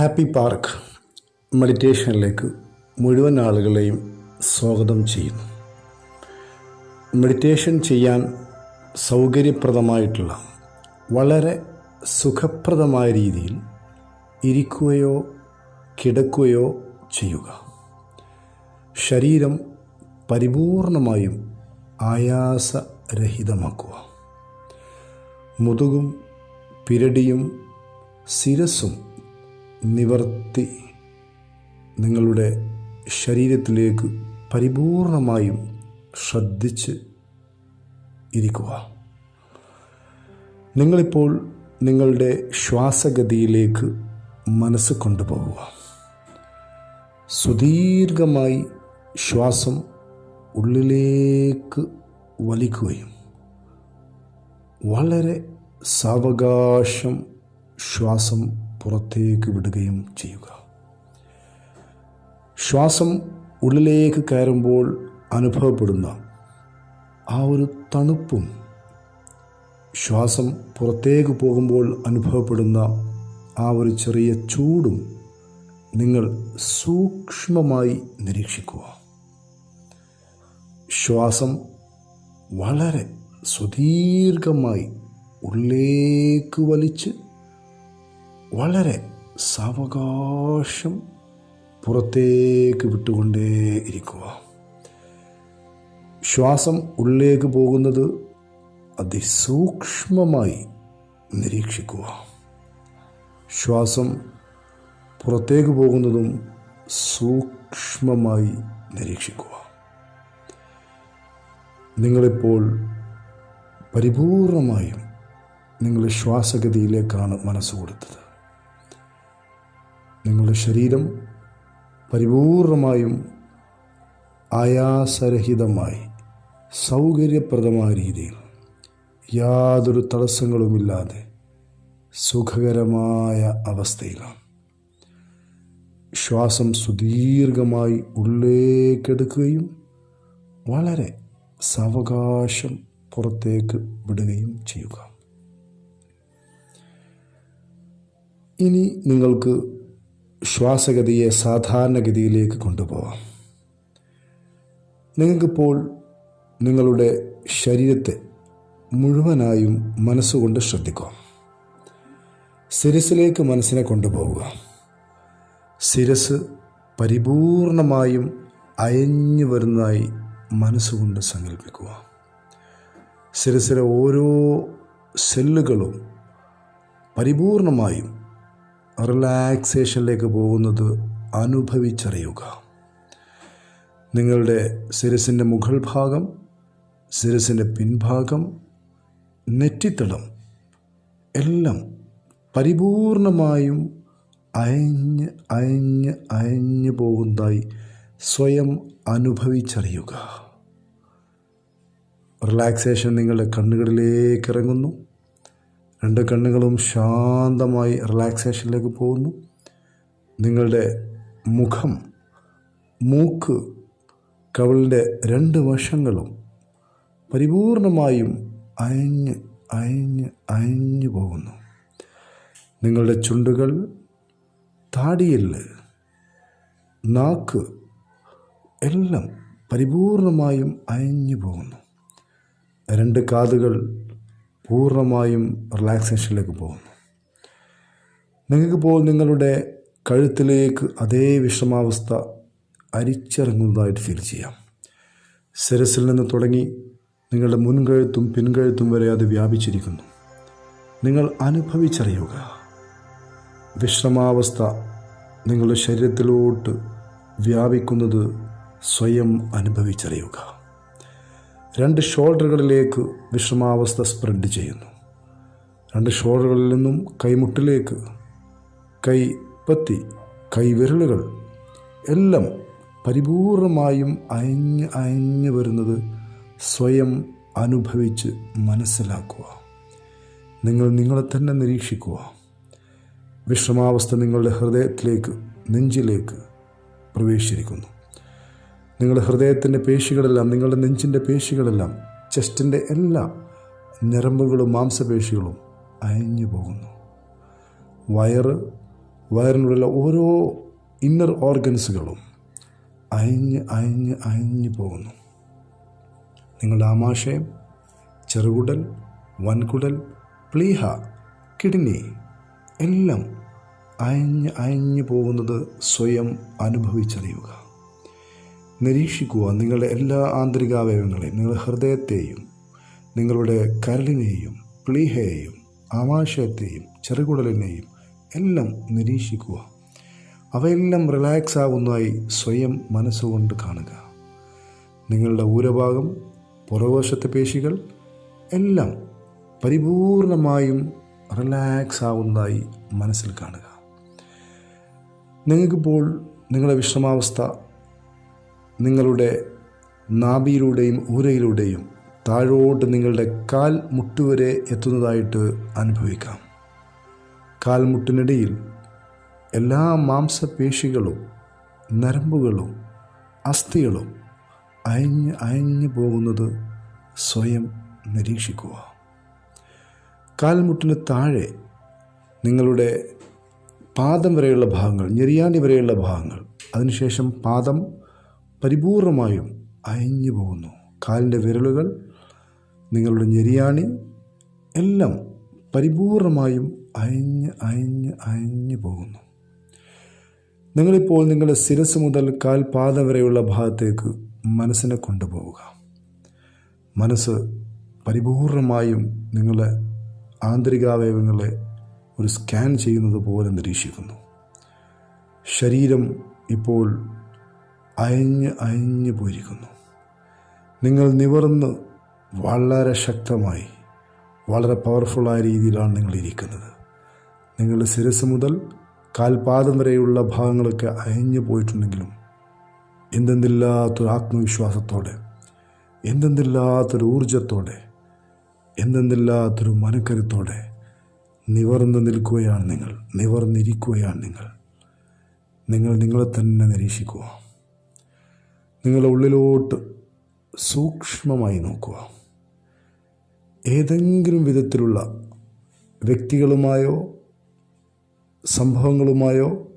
Happy park മെഡിറ്റേഷനിലേക്ക് മുഴുവൻ ആളുകളെയും സ്വാഗതം ചെയ്യുന്നു. മെഡിറ്റേഷൻ ചെയ്യാൻ സൗകര്യപ്രദമായിട്ടുള്ള വളരെ സുഖപ്രദമായ രീതിയിൽ ഇരിക്കുകയോ കിടക്കുകയോ ചെയ്യുക. ശരീരം പരിപൂർണമായും ആയാസരഹിതമാക്കുക. മുതുകും പിരടിയും ശിരസും നിവർത്തി നിങ്ങളുടെ ശരീരത്തിലേക്ക് പരിപൂർണമായും ശ്രദ്ധിച്ച് ഇരിക്കുക. നിങ്ങളിപ്പോൾ നിങ്ങളുടെ ശ്വാസഗതിയിലേക്ക് മനസ്സ് കൊണ്ടുപോകുക സുദീർഘമായി ശ്വാസം ഉള്ളിലേക്ക് വലിക്കുകയും വളരെ സാവകാശം ശ്വാസം പുറത്തേക്ക് വിടുകയും ചെയ്യുക. ശ്വാസം ഉള്ളിലേക്ക് കയറുമ്പോൾ അനുഭവപ്പെടുന്ന ആ ഒരു തണുപ്പും ശ്വാസം പുറത്തേക്ക് പോകുമ്പോൾ അനുഭവപ്പെടുന്ന ആ ഒരു ചെറിയ ചൂടും നിങ്ങൾ സൂക്ഷ്മമായി നിരീക്ഷിക്കുക. ശ്വാസം വളരെ സുദീർഘമായി ഉള്ളിലേക്ക് വലിച്ച് വളരെ സാവകാശം പുറത്തേക്ക് വിട്ടുകൊണ്ടേ ഇരിക്കുക. ശ്വാസം ഉള്ളിലേക്ക് പോകുന്നത് അതിസൂക്ഷ്മമായി നിരീക്ഷിക്കുക. ശ്വാസം പുറത്തേക്ക് പോകുന്നതും സൂക്ഷ്മമായി നിരീക്ഷിക്കുക. നിങ്ങളിപ്പോൾ പരിപൂർണമായും നിങ്ങളുടെ ശ്വാസഗതിയിലേക്കാണ് മനസ്സ് കൊടുത്തത്. നിങ്ങളുടെ ശരീരം പരിപൂർണമായും ആയാസരഹിതമായി സൗകര്യപ്രദമായ രീതിയിൽ യാതൊരു തടസ്സങ്ങളുമില്ലാതെ സുഖകരമായ അവസ്ഥയിലാണ്. ശ്വാസം സുദീർഘമായി ഉള്ളിലേക്കെടുക്കുകയും വളരെ സാവകാശം പുറത്തേക്ക് വിടുകയും ചെയ്യുക. ഇനി നിങ്ങൾക്ക് ശ്വാസഗതിയെ സാധാരണഗതിയിലേക്ക് കൊണ്ടുപോവാം. നിങ്ങൾക്കിപ്പോൾ നിങ്ങളുടെ ശരീരത്തെ മുഴുവനായും മനസ്സുകൊണ്ട് ശ്രദ്ധിക്കാം. ശിരസിലേക്ക് മനസ്സിനെ കൊണ്ടുപോവുക. ശിരസ് പരിപൂർണമായും അയഞ്ഞു വരുന്നതായി മനസ്സുകൊണ്ട് സങ്കല്പിക്കുക ശിരസിലെ ഓരോ സെല്ലുകളും പരിപൂർണമായും റിലാക്സേഷനിലേക്ക് പോകുന്നത് അനുഭവിച്ചറിയുക. നിങ്ങളുടെ ശിരസിന്റെ മുകൾ ഭാഗം ശിരസിന്റെ പിൻഭാഗം നെറ്റിത്തടം എല്ലാം പരിപൂർണമായും അയഞ്ഞ് അയഞ്ഞ് അയഞ്ഞു പോകുന്നതായി സ്വയം അനുഭവിച്ചറിയുക. റിലാക്സേഷൻ നിങ്ങളുടെ കണ്ണുകളിലേക്ക് ഇറങ്ങുന്നു. രണ്ട് കണ്ണുകളും ശാന്തമായി റിലാക്സേഷനിലേക്ക് പോകുന്നു. നിങ്ങളുടെ മുഖം മൂക്ക് കവളിന്റെ രണ്ട് വശങ്ങളും പരിപൂർണമായും അയഞ്ഞ് അയഞ്ഞ് അയഞ്ഞു പോകുന്നു. നിങ്ങളുടെ ചുണ്ടുകൾ താടിയിൽ നാക്ക് എല്ലാം പരിപൂർണമായും അയഞ്ഞു പോകുന്നു. രണ്ട് കാതുകൾ പൂർണമായും റിലാക്സേഷനിലേക്ക് പോകുന്നു. നിങ്ങൾക്ക് നിങ്ങൾക്കിപ്പോൾ നിങ്ങളുടെ കഴുത്തിലേക്ക് അതേ വിഷമാവസ്ഥ അരിച്ചിറങ്ങുന്നതായിട്ട് ഫീൽ ചെയ്യാം. ശിരസിൽ നിന്ന് തുടങ്ങി നിങ്ങളുടെ മുൻകഴുത്തും പിൻകഴുത്തും വരെ അത് വ്യാപിച്ചിരിക്കുന്നു. നിങ്ങൾ അനുഭവിച്ചറിയുക. വിഷമാവസ്ഥ നിങ്ങളുടെ ശരീരത്തിലോട്ട് വ്യാപിക്കുന്നത് സ്വയം അനുഭവിച്ചറിയുക. രണ്ട് ഷോൾഡറുകളിലേക്ക് വിഷമാവസ്ഥ സ്പ്രെഡ് ചെയ്യുന്നു. രണ്ട് ഷോൾഡറുകളിൽ നിന്നും കൈമുട്ടിലേക്ക് കൈ പത്തി കൈവിരലുകൾ എല്ലാം പരിപൂർണമായും അയഞ്ഞ് അയഞ്ഞു വരുന്നത് സ്വയം അനുഭവിച്ച് മനസ്സിലാക്കുക. നിങ്ങൾ നിങ്ങളെ തന്നെ നിരീക്ഷിക്കുക. വിഷമാവസ്ഥ നിങ്ങളുടെ ഹൃദയത്തിലേക്ക് നെഞ്ചിലേക്ക് പ്രവേശിച്ചിരിക്കുന്നു. നിങ്ങളുടെ ഹൃദയത്തിന്റെ പേശികളെല്ലാം നിങ്ങളുടെ നെഞ്ചിന്റെ പേശികളെല്ലാം ചെസ്റ്റിന്റെ എല്ലാ ഞരമ്പുകളും മാംസപേശികളും അയഞ്ഞു പോകുന്നു. വയറ് വയറിനുള്ള ഓരോ ഇന്നർ ഓർഗൻസുകളും അയഞ്ഞ് അയഞ്ഞ് അയഞ്ഞു പോകുന്നു. നിങ്ങളുടെ ആമാശയം ചെറുകുടൽ വൻകുടൽ പ്ലീഹ കിഡ്നി എല്ലാം അയഞ്ഞ് അയഞ്ഞു പോകുന്നത് സ്വയം അനുഭവിച്ചറിയുക. നിരീക്ഷിക്കുക നിങ്ങളുടെ എല്ലാ ആന്തരികാവയവങ്ങളെയും നിങ്ങളുടെ ഹൃദയത്തെയും നിങ്ങളുടെ കരളിനെയും പ്ലീഹയെയും ആമാശയത്തെയും ചെറുകുടലിനെയും എല്ലാം നിരീക്ഷിക്കുക. അവയെല്ലാം റിലാക്സ് ആകുന്നതായി സ്വയം മനസ്സുകൊണ്ട് കാണുക. നിങ്ങളുടെ ഊരഭാഗം പുറകുവശത്തെ പേശികൾ എല്ലാം പരിപൂർണമായും റിലാക്സ് ആവുന്നതായി മനസ്സിൽ കാണുക. നിങ്ങൾക്കിപ്പോൾ നിങ്ങളുടെ വിശ്രമാവസ്ഥ നിങ്ങളുടെ നാഭിയിലൂടെയും ഊരയിലൂടെയും താഴോട്ട് നിങ്ങളുടെ കാൽ മുട്ടുവരെ എത്തുന്നതായിട്ട് അനുഭവിക്കാം. കാൽമുട്ടിനിടയിൽ എല്ലാ മാംസപേശികളും നരമ്പുകളും അസ്ഥികളും അയഞ്ഞ് അയഞ്ഞു പോകുന്നത് സ്വയം നിരീക്ഷിക്കുക. കാൽമുട്ടിന് താഴെ നിങ്ങളുടെ പാദം വരെയുള്ള ഭാഗങ്ങൾ ഞെരിയാണി വരെയുള്ള ഭാഗങ്ങൾ അതിനുശേഷം പാദം പരിപൂർണമായും അയഞ്ഞു പോകുന്നു. കാലിന്റെ വിരലുകൾ നിങ്ങളുടെ ഞെരിയാണി എല്ലാം പരിപൂർണമായും അയഞ്ഞ് അയഞ്ഞ് അയഞ്ഞു പോകുന്നു. നിങ്ങളിപ്പോൾ നിങ്ങളുടെ ശിരസ് മുതൽ കാൽപാദം വരെയുള്ള ഭാഗത്തേക്ക് മനസ്സിനെ കൊണ്ടുപോവുക. മനസ്സ് പരിപൂർണമായും നിങ്ങളെ ആന്തരികാവയവങ്ങളെ ഒരു സ്കാൻ ചെയ്യുന്നത് പോലെ നിരീക്ഷിക്കുന്നു. ശരീരം ഇപ്പോൾ അയഞ്ഞ് അയഞ്ഞു പോയിരിക്കുന്നു. നിങ്ങൾ നിവർന്ന് വളരെ ശക്തമായി വളരെ പവർഫുള്ളായ രീതിയിലാണ് നിങ്ങൾ ഇരിക്കുന്നത്. നിങ്ങളുടെ ശിരസ് മുതൽ കാൽപാദം വരെയുള്ള ഭാഗങ്ങളൊക്കെ അയഞ്ഞു പോയിട്ടുണ്ടെങ്കിലും എന്തെന്തില്ലാത്തൊരു ആത്മവിശ്വാസത്തോടെ എന്തെന്തില്ലാത്തൊരു ഊർജത്തോടെ എന്തെന്തില്ലാത്തൊരു മനക്കരുത്തോടെ നിവർന്ന് നിൽക്കുകയാണ് നിങ്ങൾ നിവർന്നിരിക്കുകയാണ് നിങ്ങൾ. നിങ്ങൾ നിങ്ങളെ തന്നെ നിരീക്ഷിക്കുക. നിങ്ങളുടെ ഉള്ളിലോട്ട് സൂക്ഷ്മമായി നോക്കുക. ഏതെങ്കിലും വിധത്തിലുള്ള വ്യക്തികളുമായോ സംഭവങ്ങളുമായോ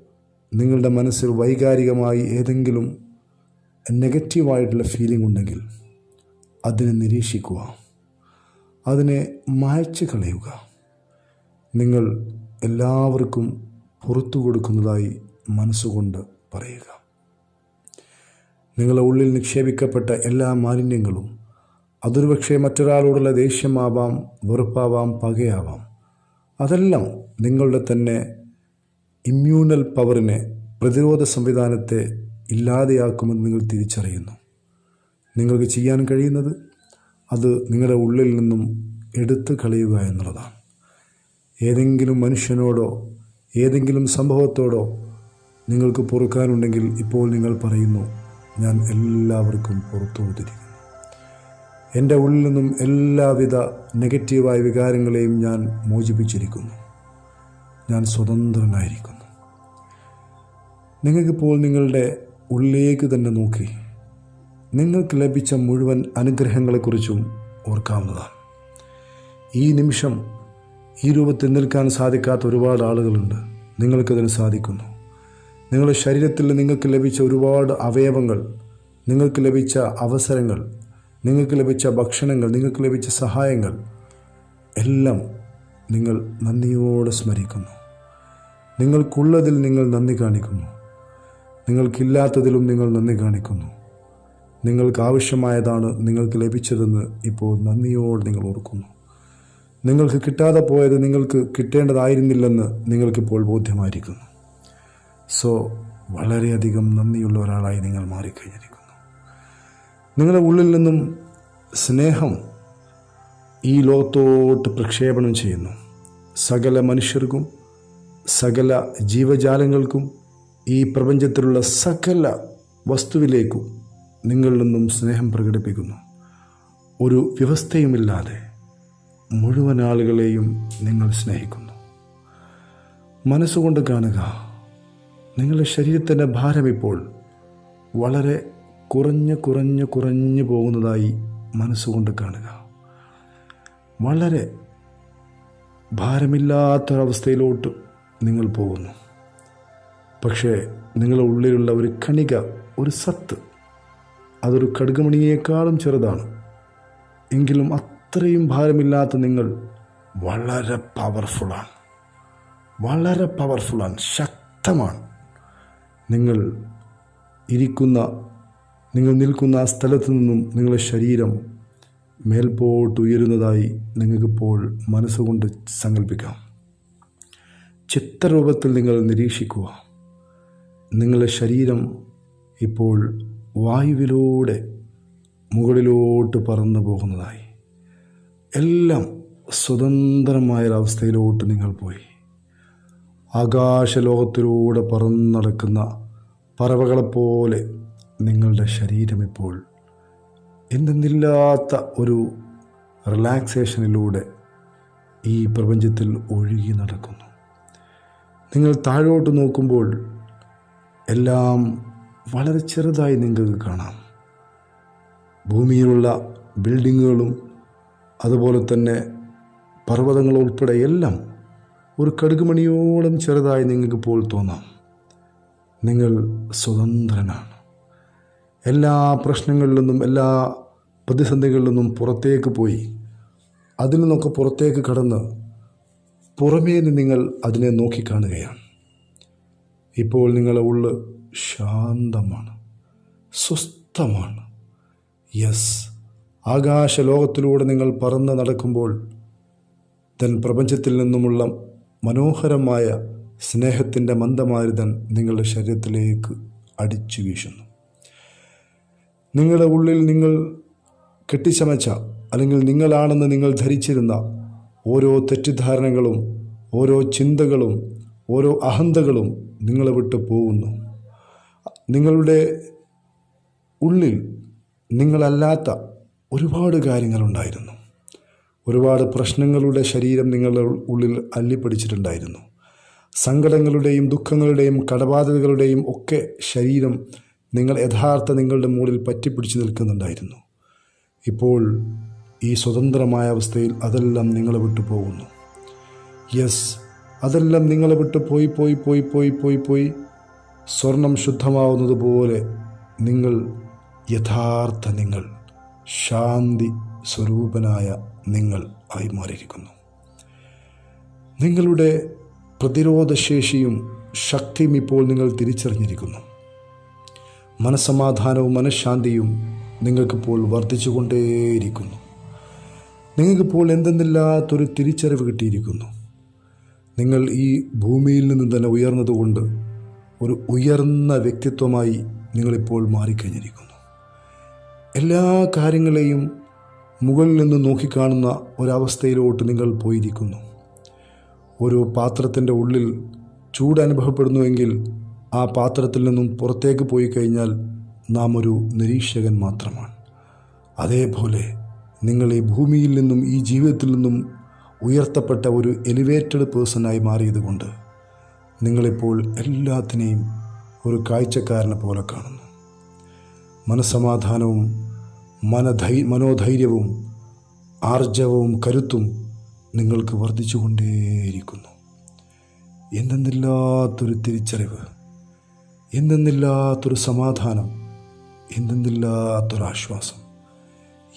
നിങ്ങളുടെ മനസ്സിൽ വൈകാരികമായി ഏതെങ്കിലും നെഗറ്റീവായിട്ടുള്ള ഫീലിംഗ് ഉണ്ടെങ്കിൽ അതിനെ നിരീക്ഷിക്കുക. അതിനെ മായ്ച്ചു കളയുക. നിങ്ങൾ എല്ലാവർക്കും പുറത്തു കൊടുക്കുന്നതായി മനസ്സുകൊണ്ട് പറയുക. നിങ്ങളുടെ ഉള്ളിൽ നിക്ഷേപിക്കപ്പെട്ട എല്ലാ മാലിന്യങ്ങളും അതൊരു പക്ഷേ മറ്റൊരാളോടുള്ള ദേഷ്യമാവാം വെറുപ്പാവാം പകയാവാം. അതെല്ലാം നിങ്ങളുടെ തന്നെ ഇമ്മ്യൂണൽ പവറിനെ പ്രതിരോധ സംവിധാനത്തെ ഇല്ലാതെയാക്കുമെന്ന് നിങ്ങൾ തിരിച്ചറിയുന്നു. നിങ്ങൾക്ക് ചെയ്യാൻ കഴിയുന്നത് അത് നിങ്ങളുടെ ഉള്ളിൽ നിന്നും എടുത്തു കളയുക എന്നുള്ളതാണ്. ഏതെങ്കിലും മനുഷ്യനോടോ ഏതെങ്കിലും സംഭവത്തോടോ നിങ്ങൾക്ക് പൊറുക്കാനുണ്ടെങ്കിൽ ഇപ്പോൾ നിങ്ങൾ പറയുന്നു ഞാൻ എല്ലാവർക്കും പുറത്തു കൊടുത്തിരിക്കുന്നു എന്റെ ഉള്ളിൽ നിന്നും എല്ലാവിധ നെഗറ്റീവായ വികാരങ്ങളെയും ഞാൻ മോചിപ്പിച്ചിരിക്കുന്നു. ഞാൻ സ്വതന്ത്രനായിരിക്കുന്നു. നിങ്ങൾക്കിപ്പോൾ നിങ്ങളുടെ ഉള്ളിലേക്ക് തന്നെ നോക്കി. നിങ്ങൾക്ക് ലഭിച്ച മുഴുവൻ അനുഗ്രഹങ്ങളെക്കുറിച്ചും ഓർക്കാവുന്നതാണ്. ഈ നിമിഷം ഈ രൂപത്തിൽ നിൽക്കാൻ സാധിക്കാത്ത ഒരുപാട് ആളുകളുണ്ട്. നിങ്ങൾക്കതിന് സാധിക്കുന്നു. നിങ്ങളുടെ ശരീരത്തിൽ നിങ്ങൾക്ക് ലഭിച്ച ഒരുപാട് അവയവങ്ങൾ നിങ്ങൾക്ക് ലഭിച്ച അവസരങ്ങൾ നിങ്ങൾക്ക് ലഭിച്ച ഭക്ഷണങ്ങൾ നിങ്ങൾക്ക് ലഭിച്ച സഹായങ്ങൾ എല്ലാം നിങ്ങൾ നന്ദിയോടെ സ്മരിക്കുന്നു. നിങ്ങൾക്കുള്ളതിൽ നിങ്ങൾ നന്ദി കാണിക്കുന്നു. നിങ്ങൾക്കില്ലാത്തതിലും നിങ്ങൾ നന്ദി കാണിക്കുന്നു. നിങ്ങൾക്ക് ആവശ്യമായതാണ് നിങ്ങൾക്ക് ലഭിച്ചതെന്ന് ഇപ്പോൾ നന്ദിയോടെ നിങ്ങൾ ഓർക്കുന്നു. നിങ്ങൾക്ക് കിട്ടാതെ പോയത് നിങ്ങൾക്ക് കിട്ടേണ്ടതായിരുന്നില്ലെന്ന് നിങ്ങൾക്കിപ്പോൾ ബോധ്യമായിരിക്കുന്നു. സോ വളരെയധികം നന്ദിയുള്ള ഒരാളായി നിങ്ങൾ മാറിക്കഴിഞ്ഞിരിക്കുന്നു. നിങ്ങളുടെ ഉള്ളിൽ നിന്നും സ്നേഹം ഈ ലോകത്തോട്ട് പ്രക്ഷേപണം ചെയ്യുന്നു. സകല മനുഷ്യർക്കും സകല ജീവജാലങ്ങൾക്കും ഈ പ്രപഞ്ചത്തിലുള്ള സകല വസ്തുവിലേക്കും നിങ്ങളിൽ നിന്നും സ്നേഹം പ്രകടിപ്പിക്കുന്നു. ഒരു വ്യവസ്ഥയുമില്ലാതെ മുഴുവൻ ആളുകളെയും നിങ്ങൾ സ്നേഹിക്കുന്നു. മനസ്സുകൊണ്ട് കാണുക നിങ്ങളുടെ ശരീരത്തിന്റെ ഭാരം ഇപ്പോൾ വളരെ കുറഞ്ഞ് കുറഞ്ഞ് കുറഞ്ഞു പോകുന്നതായി മനസ്സുകൊണ്ട് കാണുക. വളരെ ഭാരമില്ലാത്തൊരവസ്ഥയിലോട്ട് നിങ്ങൾ പോകുന്നു. പക്ഷേ നിങ്ങളുടെ ഉള്ളിലുള്ള ഒരു കണിക ഒരു സത്ത് അതൊരു കടുകമണിയേക്കാളും ചെറുതാണ്. എങ്കിലും അത്രയും ഭാരമില്ലാത്ത നിങ്ങൾ വളരെ പവർഫുള്ളാണ് വളരെ പവർഫുള്ളാണ് ശക്തമാണ്. നിങ്ങൾ ഇരിക്കുന്ന നിങ്ങൾ നിൽക്കുന്ന ആ സ്ഥലത്തു നിന്നും നിങ്ങളുടെ ശരീരം മേൽപോട്ട് ഉയരുന്നതായി നിങ്ങൾക്കിപ്പോൾ മനസ്സുകൊണ്ട് സങ്കല്പിക്കാം ചിത്രരൂപത്തിൽ നിങ്ങൾ നിരീക്ഷിക്കുക. നിങ്ങളുടെ ശരീരം ഇപ്പോൾ വായുവിലൂടെ മുകളിലോട്ട് പറന്നു പോകുന്നതായി. എല്ലാം സ്വതന്ത്രമായൊരവസ്ഥയിലോട്ട് നിങ്ങൾ പോയി. ആകാശലോകത്തിലൂടെ പറന്നടക്കുന്ന പറവകളെപ്പോലെ നിങ്ങളുടെ ശരീരം ഇപ്പോൾ എന്തെന്നില്ലാത്ത ഒരു റിലാക്സേഷനിലൂടെ ഈ പ്രപഞ്ചത്തിൽ ഒഴുകി നടക്കുന്നു. നിങ്ങൾ താഴോട്ട് നോക്കുമ്പോൾ എല്ലാം വളരെ ചെറുതായി നിങ്ങൾക്ക് കാണാം. ഭൂമിയിലുള്ള ബിൽഡിങ്ങുകളും അതുപോലെ തന്നെ പർവതങ്ങളുൾപ്പെടെ എല്ലാം ഒരു കടുകുമണിയോളം ചെറുതായി നിങ്ങൾക്കിപ്പോൾ തോന്നാം. നിങ്ങൾ സ്വതന്ത്രനാണ്. എല്ലാ പ്രശ്നങ്ങളിൽ നിന്നും എല്ലാ പ്രതിസന്ധികളിൽ നിന്നും പുറത്തേക്ക് പോയി അതിൽ നിന്നൊക്കെ പുറത്തേക്ക് കടന്ന് പുറമേ നിന്ന് നിങ്ങൾ അതിനെ നോക്കിക്കാണുകയാണ്. ഇപ്പോൾ നിങ്ങളുടെ ഉള്ള് ശാന്തമാണ് സ്വസ്ഥമാണ്. യെസ് ആകാശ ലോകത്തിലൂടെ നിങ്ങൾ പറന്ന് നടക്കുമ്പോൾ തൻ പ്രപഞ്ചത്തിൽ നിന്നുമുള്ള മനോഹരമായ സ്നേഹത്തിന്റെ മന്ദമാരുതൻ നിങ്ങളുടെ ശരീരത്തിലേക്ക് അടിച്ചു വീശുന്നു. നിങ്ങളുടെ ഉള്ളിൽ നിങ്ങൾ കെട്ടിച്ചമച്ച അല്ലെങ്കിൽ നിങ്ങളാണെന്ന് നിങ്ങൾ ധരിച്ചിരുന്ന ഓരോ തെറ്റിദ്ധാരണകളും ഓരോ ചിന്തകളും ഓരോ അഹന്തകളും നിങ്ങളെ വിട്ട് പോകുന്നു. നിങ്ങളുടെ ഉള്ളിൽ നിങ്ങളല്ലാത്ത ഒരുപാട് കാര്യങ്ങളുണ്ടായിരുന്നു. ഒരുപാട് പ്രശ്നങ്ങളുടെ ശരീരം നിങ്ങളുടെ ഉള്ളിൽ അല്ലിപ്പിടിച്ചിട്ടുണ്ടായിരുന്നു. സങ്കടങ്ങളുടെയും ദുഃഖങ്ങളുടെയും കടബാധ്യതകളുടെയും ഒക്കെ ശരീരം നിങ്ങൾ യഥാർത്ഥ നിങ്ങളുടെ മുകളിൽ പറ്റിപ്പിടിച്ച് നിൽക്കുന്നുണ്ടായിരുന്നു. ഇപ്പോൾ ഈ സ്വതന്ത്രമായ അവസ്ഥയിൽ അതെല്ലാം നിങ്ങളെ വിട്ടു പോകുന്നു. യെസ് അതെല്ലാം നിങ്ങളെ വിട്ട് പോയി പോയി പോയി പോയി പോയി പോയി. സ്വർണം ശുദ്ധമാവുന്നത് പോലെ നിങ്ങൾ യഥാർത്ഥ നിങ്ങൾ ശാന്തി സ്വരൂപനായ നിങ്ങൾ ആയി മാറിയിരിക്കുന്നു നിങ്ങളുടെ പ്രതിരോധശേഷിയും ശക്തിയും ഇപ്പോൾ നിങ്ങൾ തിരിച്ചറിഞ്ഞിരിക്കുന്നു. മനസ്സമാധാനവും മനഃശാന്തിയും നിങ്ങൾക്കിപ്പോൾ വർദ്ധിച്ചുകൊണ്ടേയിരിക്കുന്നു. നിങ്ങൾക്കിപ്പോൾ എന്തെന്നില്ലാത്തൊരു തിരിച്ചറിവ് കിട്ടിയിരിക്കുന്നു. നിങ്ങൾ ഈ ഭൂമിയിൽ നിന്ന് തന്നെ ഉയർന്നതുകൊണ്ട് ഒരു ഉയർന്ന വ്യക്തിത്വമായി നിങ്ങളിപ്പോൾ മാറിക്കഴിഞ്ഞിരിക്കുന്നു. എല്ലാ കാര്യങ്ങളെയും മുകളിൽ നിന്ന് നോക്കിക്കാണുന്ന ഒരവസ്ഥയിലോട്ട് നിങ്ങൾ പോയിരിക്കുന്നു. ഒരു പാത്രത്തിന്റെ ഉള്ളിൽ ചൂട് അനുഭവപ്പെടുന്നുവെങ്കിൽ ആ പാത്രത്തിൽ നിന്നും പുറത്തേക്ക് പോയി കഴിഞ്ഞാൽ നാം ഒരു നിരീക്ഷകൻ മാത്രമാണ്. അതേപോലെ നിങ്ങൾ ഈ ഭൂമിയിൽ നിന്നും ഈ ജീവിതത്തിൽ നിന്നും ഉയർത്തപ്പെട്ട ഒരു എലിവേറ്റഡ് പേഴ്സണായി മാറിയതുകൊണ്ട് നിങ്ങളിപ്പോൾ എല്ലാത്തിനെയും ഒരു കാഴ്ചക്കാരനെ പോലെ കാണുന്നു. മനസ്സമാധാനവും മനധൈ മനോധൈര്യവും ആർജവവും കരുത്തും നിങ്ങൾക്ക് വർദ്ധിച്ചുകൊണ്ടേയിരിക്കുന്നു. എന്തെന്നില്ലാത്തൊരു തിരിച്ചറിവ് എന്തെന്നില്ലാത്തൊരു സമാധാനം എന്തെന്നില്ലാത്തൊരു ആശ്വാസം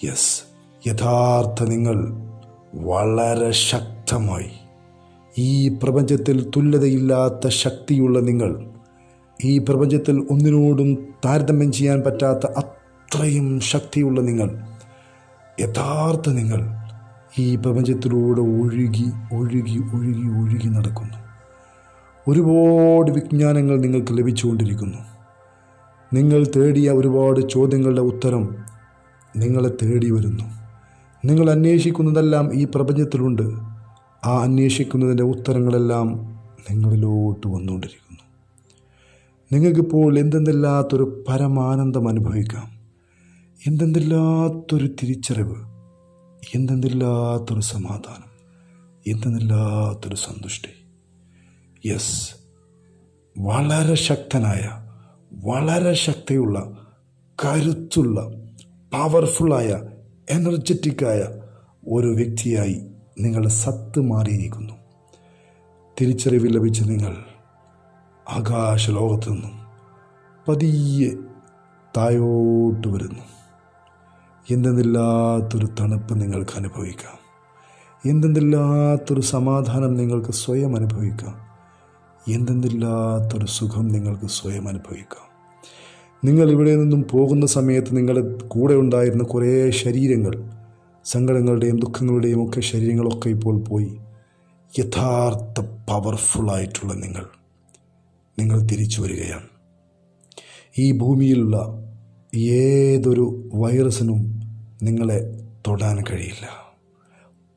യെസ് യഥാർത്ഥ നിങ്ങൾ വളരെ ശക്തമായി ഈ പ്രപഞ്ചത്തിൽ തുല്യതയില്ലാത്ത ശക്തിയുള്ള നിങ്ങൾ ഈ പ്രപഞ്ചത്തിൽ ഒന്നിനോടും താരതമ്യം ചെയ്യാൻ പറ്റാത്ത അത്രയും ശക്തിയുള്ള നിങ്ങൾ യഥാർത്ഥ നിങ്ങൾ ഈ പ്രപഞ്ചത്തിലൂടെ ഒഴുകി ഒഴുകി ഒഴുകി ഒഴുകി നടക്കുന്നു. ഒരുപാട് വിജ്ഞാനങ്ങൾ നിങ്ങൾക്ക് ലഭിച്ചുകൊണ്ടിരിക്കുന്നു. നിങ്ങൾ തേടിയ ഒരുപാട് ചോദ്യങ്ങളുടെ ഉത്തരം നിങ്ങളെ തേടി വരുന്നു. നിങ്ങൾ അന്വേഷിക്കുന്നതെല്ലാം ഈ പ്രപഞ്ചത്തിലുണ്ട്. ആ അന്വേഷിക്കുന്നതിന്റെ ഉത്തരങ്ങളെല്ലാം നിങ്ങളിലോട്ട് വന്നുകൊണ്ടിരിക്കുന്നു. നിങ്ങൾക്കിപ്പോൾ എന്തെന്നില്ലാത്തൊരു പരമാനന്ദം അനുഭവിക്കാം. എന്തെന്നില്ലാത്തൊരു തിരിച്ചറിവ് എന്തെന്നില്ലാത്തൊരു സമാധാനം എന്തെന്നില്ലാത്തൊരു സന്തുഷ്ടി. യെസ് വളരെ ശക്തനായ വളരെ ശക്തിയുള്ള കരുത്തുള്ള പവർഫുള്ളായ എനർജറ്റിക്കായ ഒരു വ്യക്തിയായി നിങ്ങൾ സത്ത് മാറിയിരിക്കുന്നു. തിരിച്ചറിവ് ലഭിച്ച നിങ്ങൾ ആകാശ ലോകത്തു നിന്നും പതിയെ തായോട്ട് വരുന്നു. എന്തെന്നില്ലാത്തൊരു തണുപ്പ് നിങ്ങൾക്ക് അനുഭവിക്കാം. എന്തെന്നില്ലാത്തൊരു സമാധാനം നിങ്ങൾക്ക് സ്വയം അനുഭവിക്കാം. എന്തെന്നില്ലാത്തൊരു സുഖം നിങ്ങൾക്ക് സ്വയം അനുഭവിക്കാം. നിങ്ങൾ ഇവിടെ നിന്നും പോകുന്ന സമയത്ത് നിങ്ങളുടെ കൂടെ ഉണ്ടായിരുന്ന കുറേ ശരീരങ്ങൾ സങ്കടങ്ങളുടെയും ദുഃഖങ്ങളുടെയും ഒക്കെ ശരീരങ്ങളൊക്കെ ഇപ്പോൾ പോയി. യഥാർത്ഥ പവർഫുള്ളായിട്ടുള്ള നിങ്ങൾ നിങ്ങൾ തിരിച്ചു വരികയാണ്. ഈ ഭൂമിയിലുള്ള ഏതൊരു വൈറസിനും നിങ്ങളെ തൊടാൻ കഴിയില്ല.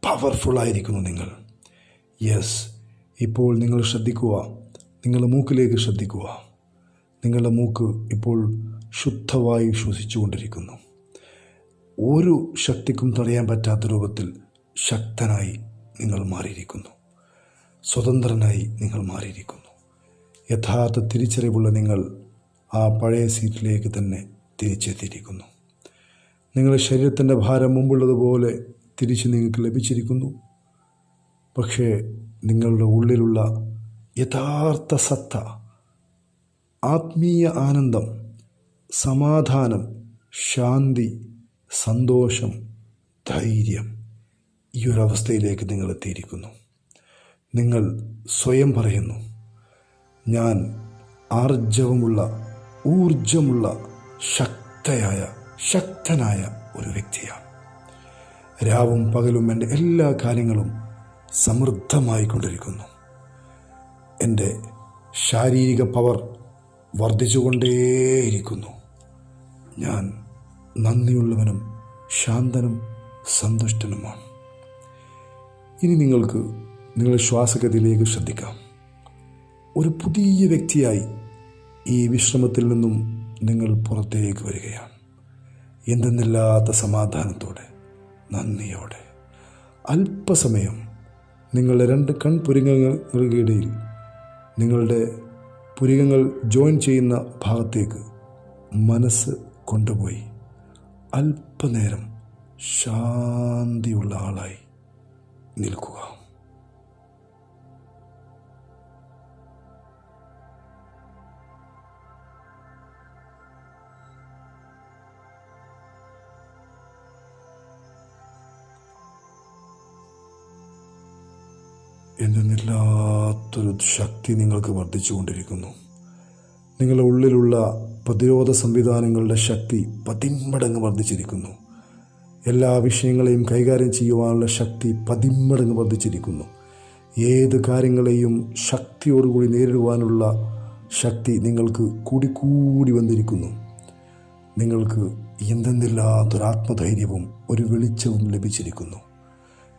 പവർഫുള്ളായിരിക്കുന്നു നിങ്ങൾ. യെസ് ഇപ്പോൾ നിങ്ങൾ ശ്രദ്ധിക്കുക. നിങ്ങളുടെ മൂക്കിലേക്ക് ശ്രദ്ധിക്കുക. നിങ്ങളുടെ മൂക്ക് ഇപ്പോൾ ശുദ്ധമായി ശ്വസിച്ചുകൊണ്ടിരിക്കുന്നു. ഒരു ശക്തിക്കും തടയാൻ പറ്റാത്ത രൂപത്തിൽ ശക്തനായി നിങ്ങൾ മാറിയിരിക്കുന്നു. സ്വതന്ത്രനായി നിങ്ങൾ മാറിയിരിക്കുന്നു. യഥാർത്ഥ തിരിച്ചറിവുള്ള നിങ്ങൾ ആ പഴയ സീറ്റിലേക്ക് തന്നെ തിരിച്ചെത്തിയിരിക്കുന്നു. നിങ്ങളുടെ ശരീരത്തിന്റെ ഭാരം മുമ്പുള്ളതുപോലെ തിരിച്ച് നിങ്ങൾക്ക് ലഭിച്ചിരിക്കുന്നു. പക്ഷേ നിങ്ങളുടെ ഉള്ളിലുള്ള യഥാർത്ഥ സത്ത ആത്മീയ ആനന്ദം സമാധാനം ശാന്തി സന്തോഷം ധൈര്യം ഈ ഒരു അവസ്ഥയിലേക്ക് നിങ്ങൾ എത്തിയിരിക്കുന്നു. നിങ്ങൾ സ്വയം പറയുന്നു ഞാൻ ആർജവമുള്ള ഊർജമുള്ള ശക്തയായ ശക്തനായ ഒരു വ്യക്തിയാണ്. രാവും പകലും എന്റെ എല്ലാ കാര്യങ്ങളും സമൃദ്ധമായി കൊണ്ടിരിക്കുന്നു എന്റെ ശാരീരിക പവർ വർദ്ധിച്ചുകൊണ്ടേയിരിക്കുന്നു. ഞാൻ നന്ദിയുള്ളവനും ശാന്തനും സന്തുഷ്ടനുമാണ്. ഇനി നിങ്ങൾക്ക് നിങ്ങളുടെ ശ്വാസഗതിയിലേക്ക് ശ്രദ്ധിക്കാം. ഒരു പുതിയ വ്യക്തിയായി ഈ വിശ്രമത്തിൽ നിന്നും നിങ്ങൾ പുറത്തേക്ക് വരികയാണ്. എന്തെന്നില്ലാത്ത സമാധാനത്തോടെ നന്ദിയോടെ. അല്പസമയം നിങ്ങളുടെ രണ്ട് കൺപുരികങ്ങൾക്കിടയിൽ നിങ്ങളുടെ പുരികങ്ങൾ ജോയിൻ ചെയ്യുന്ന ഭാഗത്തേക്ക് മനസ്സ് കൊണ്ടുപോയി. അല്പനേരം ശാന്തിയുള്ള ആളായി നിൽക്കുക. എന്തെന്നില്ലാത്തൊരു ശക്തി നിങ്ങൾക്ക് വർദ്ധിച്ചുകൊണ്ടിരിക്കുന്നു. നിങ്ങളുടെ ഉള്ളിലുള്ള പ്രതിരോധ സംവിധാനങ്ങളുടെ ശക്തി പതിന്മടങ്ങ് വർദ്ധിച്ചിരിക്കുന്നു. എല്ലാ വിഷയങ്ങളെയും കൈകാര്യം ചെയ്യുവാനുള്ള ശക്തി പതിന്മടങ്ങ് വർദ്ധിച്ചിരിക്കുന്നു. ഏത് കാര്യങ്ങളെയും ശക്തിയോടുകൂടി നേരിടുവാനുള്ള ശക്തി നിങ്ങൾക്ക് കൂടിക്കൂടി വന്നിരിക്കുന്നു. നിങ്ങൾക്ക് എന്തെന്നില്ലാത്തൊരു ആത്മധൈര്യവും ഒരു വെളിച്ചവും ലഭിച്ചിരിക്കുന്നു.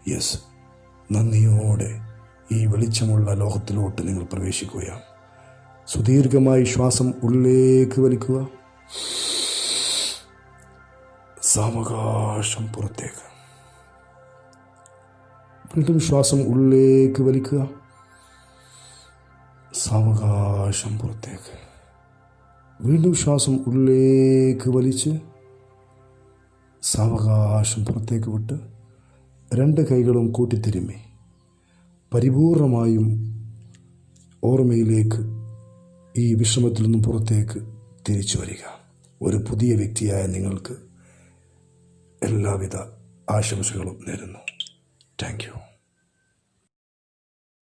യെസ് നന്ദിയോടെ. ഈ വെളിച്ചമുള്ള ലോകത്തിലോട്ട് നിങ്ങൾ പ്രവേശിക്കുകയാണ്. സുദീർഘമായി ശ്വാസം ഉള്ളിലേക്ക് വലിക്കുക. സാവകാശം പുറത്തേക്ക്. വീണ്ടും ശ്വാസം ഉള്ളിലേക്ക് വലിക്കുക. സാവകാശം പുറത്തേക്ക്. വീണ്ടും ശ്വാസം ഉള്ളിലേക്ക് വലിച്ച് സാവകാശം പുറത്തേക്ക് വിട്ട് രണ്ട് കൈകളും കൂട്ടിത്തിരുമ്മി. പരിപൂർണമായും ഓർമ്മയിലേക്ക് ഈ വിഷമത്തിൽ നിന്നും പുറത്തേക്ക് തിരിച്ചു വരിക. ഒരു പുതിയ വ്യക്തിയായ നിങ്ങൾക്ക് എല്ലാവിധ ആശംസകളും നേരുന്നു. താങ്ക്